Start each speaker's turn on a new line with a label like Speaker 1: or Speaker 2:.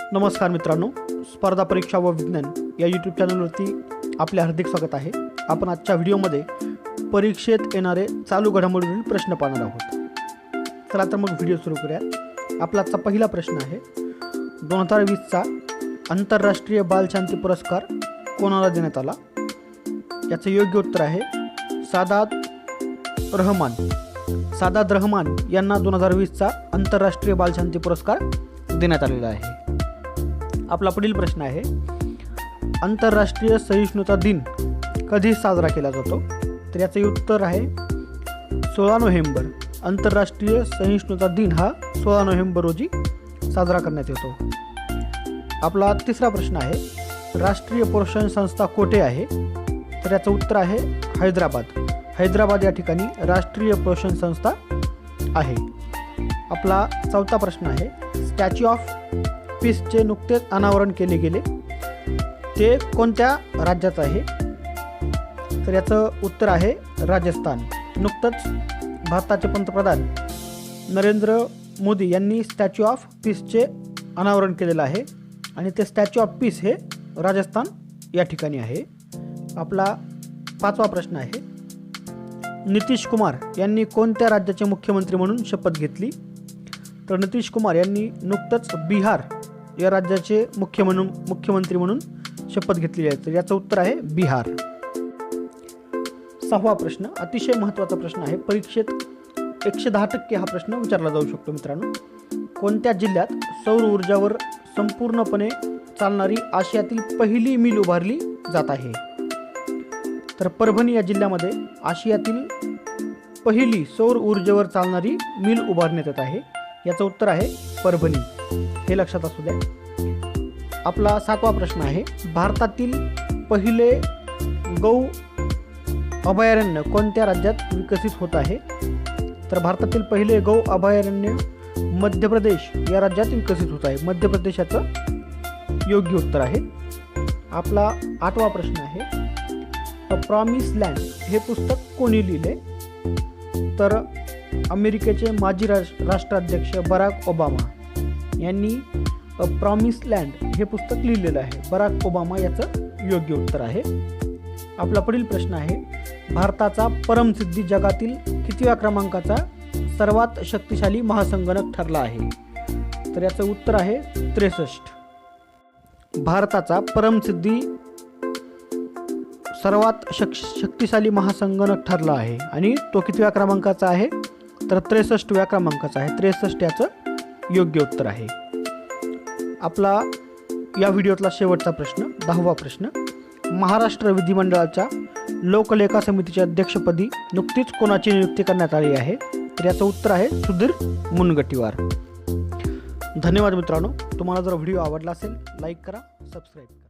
Speaker 1: नमस्कार मित्रांनो स्पर्धा परीक्षा व विज्ञान या यूट्यूब चॅनलवरती आपले हार्दिक स्वागत आहे. आपण आजच्या व्हिडिओमध्ये परीक्षेत येणारे चालू घडामोडीवरील प्रश्न पाहणार आहोत. चला तर मग व्हिडिओ सुरू करूया. आपला आजचा पहिला प्रश्न आहे दोन हजार वीसचा आंतरराष्ट्रीय बालशांती पुरस्कार कोणाला देण्यात आला? याचं योग्य उत्तर आहे सादात रहमान. सादात रहमान यांना दोन हजार वीसचा आंतरराष्ट्रीय बालशांती पुरस्कार देण्यात आलेला आहे. आपला पुढील प्रश्न आहे. आंतरराष्ट्रीय सहिष्णुता दिन कधी साजरा केला जातो? तर याचं उत्तर आहे सोळा नोव्हेंबर. आंतरराष्ट्रीय सहिष्णुता दिन हा सोळा नोव्हेंबर रोजी साजरा करण्यात येतो. आपला तिसरा प्रश्न आहे राष्ट्रीय पोषण संस्था कोठे आहे? तर याचं उत्तर आहे हैदराबाद. हैदराबाद या ठिकाणी राष्ट्रीय पोषण संस्था आहे. आपला चौथा प्रश्न आहे स्टॅच्यू ऑफ पीसचे नुकतेच अनावरण केले गेले. ते कोणत्या राज्यात आहे? तर याचं उत्तर आहे राजस्थान. नुकतंच भारताचे पंतप्रधान नरेंद्र मोदी यांनी स्टॅच्यू ऑफ पीसचे अनावरण केलेलं आहे. आणि ते स्टॅच्यू ऑफ पीस हे राजस्थान या ठिकाणी आहे. आपला पाचवा प्रश्न आहे. नितीश कुमार यांनी कोणत्या राज्याचे मुख्यमंत्री म्हणून शपथ घेतली? तर नितीश कुमार यांनी नुकतंच बिहार या राज्याचे मुख्य म्हणून मुख्यमंत्री म्हणून शपथ घेतलेली आहे. तर याचं उत्तर आहे बिहार. सहावा प्रश्न अतिशय महत्त्वाचा प्रश्न आहे. परीक्षेत एकशे दहा टक्के हा प्रश्न विचारला जाऊ शकतो मित्रांनो. कोणत्या जिल्ह्यात सौर ऊर्जावर संपूर्णपणे चालणारी आशियातील पहिली मिल उभारली जात आहे? तर परभणी या जिल्ह्यामध्ये आशियातील पहिली सौर ऊर्जेवर चालणारी मिल उभारण्यात येत आहे. याचं उत्तर आहे परभणी. हे लक्षात असू द्या. आपला सातवा प्रश्न आहे भारतातील पहिले गौ अभयारण्य कोणत्या राज्यात विकसित होत आहे? तर भारतातील पहिले गौ अभयारण्य मध्य प्रदेश या राज्यात विकसित होत आहे. मध्य प्रदेशाचं योग्य उत्तर आहे. आपला आठवा प्रश्न आहे अ प्रॉमिस लँड हे पुस्तक कोणी लिहिले? तर अमेरिकेचे माजी राष्ट्राध्यक्ष बराक ओबामा. यांनी अ प्रॉमिस लँड हे पुस्तक लिहिलेलं आहे. बराक ओबामा याचं योग्य उत्तर आहे. आपला पुढील प्रश्न आहे भारताचा परमसिद्धी जगातील कितव्या क्रमांकाचा सर्वात शक्तिशाली महासंगणक ठरला आहे? तर याचं उत्तर आहे त्रेसष्ट. भारताचा परमसिद्धी सर्वात शक् शक्तिशाली महासंगणक ठरला आहे. आणि तो कितव्या क्रमांकाचा आहे? तर त्रेसष्टव्या क्रमांकाचा आहे. त्रेसष्ट याचं योग्य उत्तर आहे. आपला या व्हिडिओतला शेवटचा प्रश्न दहावा प्रश्न. महाराष्ट्र विधिमंडळाच्या लोकलेखा समितीच्या अध्यक्षपदी नुकतीच कोणाची नियुक्ती करण्यात आली आहे? तर याचं उत्तर आहे सुधीर मुनगटीवार. धन्यवाद मित्रांनो. तुम्हाला जर व्हिडिओ आवडला असेल लाईक करा सबस्क्राईब करा.